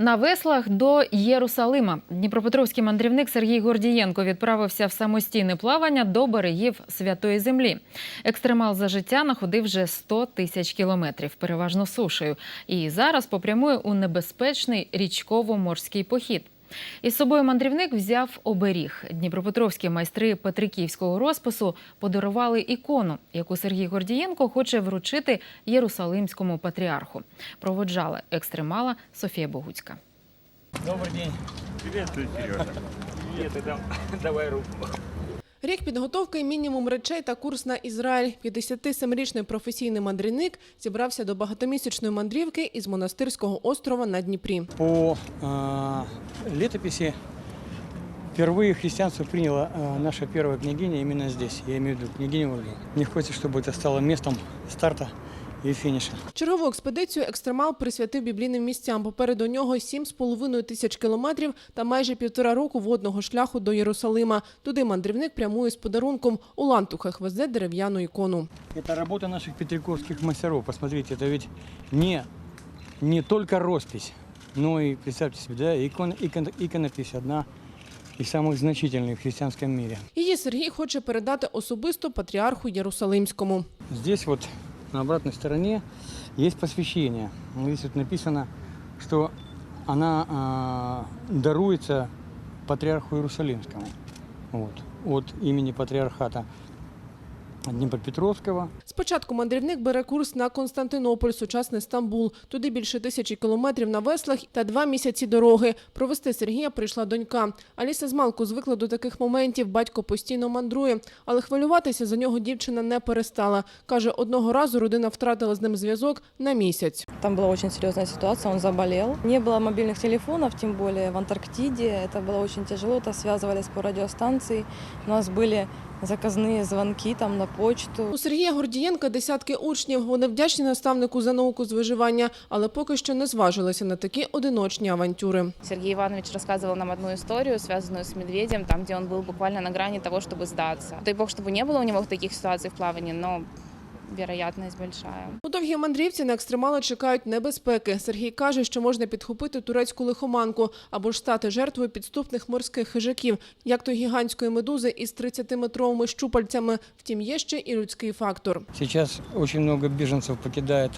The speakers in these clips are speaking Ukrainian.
На веслах до Єрусалима Дніпропетровський мандрівник Сергій Гордієнко відправився в самостійне плавання до берегів Святої Землі. Екстремал за життя находив вже 100 тисяч кілометрів, переважно сушею, і зараз попрямує у небезпечний річково-морський похід. Із собою мандрівник взяв оберіг. Дніпропетровські майстри петриківського розпису подарували ікону, яку Сергій Гордієнко хоче вручити єрусалимському патріарху. Проводжала екстремала Софія Богуцька. Добрий день. Привіт, Сережа. Привіт, дам- давай руку. Рік підготовки, мінімум речей та курс на Ізраїль. 57-річний професійний мандрівник зібрався до багатомісячної мандрівки із монастирського острова на Дніпрі. По э, летописи впервые христианство приняло э, наша первая княгиня именно здесь. Я имею в виду княгиню Ольгу. Мне хочется, чтобы это стало местом старта и финиша. Чергову експедицію екстремал присвятив біблійним місцям. Попереду нього 7,5 тисяч кілометрів та майже півтора року водного шляху до Єрусалима. Туди мандрівник прямує з подарунком. У лантухах везе дерев'яну ікону. Это работа наших петриковских мастеров. Посмотрите, это ведь не, не только роспись, но и, представьте себе, да, икон, икон, иконопись одна из самых значительных в христианском мире. Її Сергій хоче передати особисто патріарху Єрусалимському. Здесь вот на обратной стороне есть посвящение. Здесь вот написано, что она а, даруется патриарху Иерусалимскому. Вот, от имени патриархата Днепропетровского. Спочатку мандрівник бере курс на Константинополь, сучасний Стамбул. Туди більше тисячі кілометрів на веслах та два місяці дороги. Провести Сергія прийшла донька. Аліса змалку звикла до таких моментів. Батько постійно мандрує, але хвилюватися за нього дівчина не перестала. Каже, одного разу родина втратила з ним зв'язок на місяць. Там была очень серьезная ситуация, он заболел. Не было мобильных телефонов, тем более в Антарктиде. Это было очень тяжело, то связывались по радиостанции. У нас были заказные звонки там на почту. У Сергія Гордієнка десятки учнів. Вони вдячні наставнику за науку з виживання, але поки що не зважилися на такі одиночні авантюри. Сергей Иванович рассказывал нам одну историю, связанную с медведем, там, где он был буквально на грани того, чтобы сдаться. Дай бог, чтобы не было у него таких ситуаций в плавании, но вероятность большая. У довгій мандрівці на екстремали чекають небезпеки. Сергій каже, що можна підхопити турецьку лихоманку або ж стати жертвою підступних морських хижаків, як то гігантської медузи із 30-метровими щупальцями. Втім, є ще і людський фактор. Сейчас очень много беженцев покидает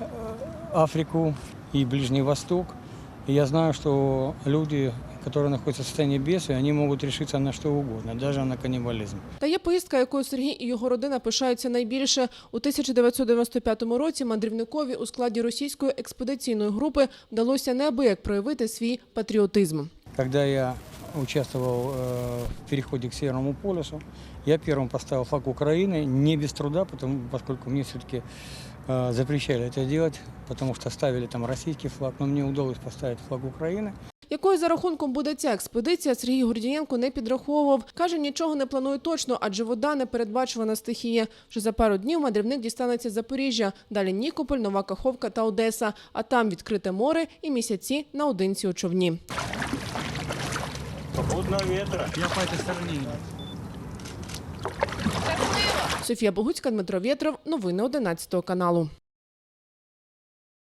э, Африку и Ближний Восток. Я знаю, что люди, которые находятся в состоянии бедствия, они могут решиться на что угодно, даже на каннибализм. Та є поїздка, якою Сергій і його родина пишаються найбільше. У 1995 році мандрівникові у складі російської експедиційної групи вдалося неабияк проявити свій патріотизм. Когда я участвовал э, в переходе к Северному полюсу, я первым поставил флаг Украины, не без труда, потому, поскольку мне все-таки э, запрещали это делать, потому что ставили там российский флаг, но мне удалось поставить флаг Украины. якою за рахунком буде ця експедиція, Сергій Гордієнко не підраховував. Каже, нічого не планує точно, адже вода не передбачувана стихія. Вже за пару днів мандрівник дістанеться з Запоріжжя, далі Нікополь, Нова Каховка та Одеса. А там відкрите море і місяці наодинці у човні. Попутного ветра. Я по этой. Софія Богуцька, Дмитро Вєтров. Новини 11 каналу.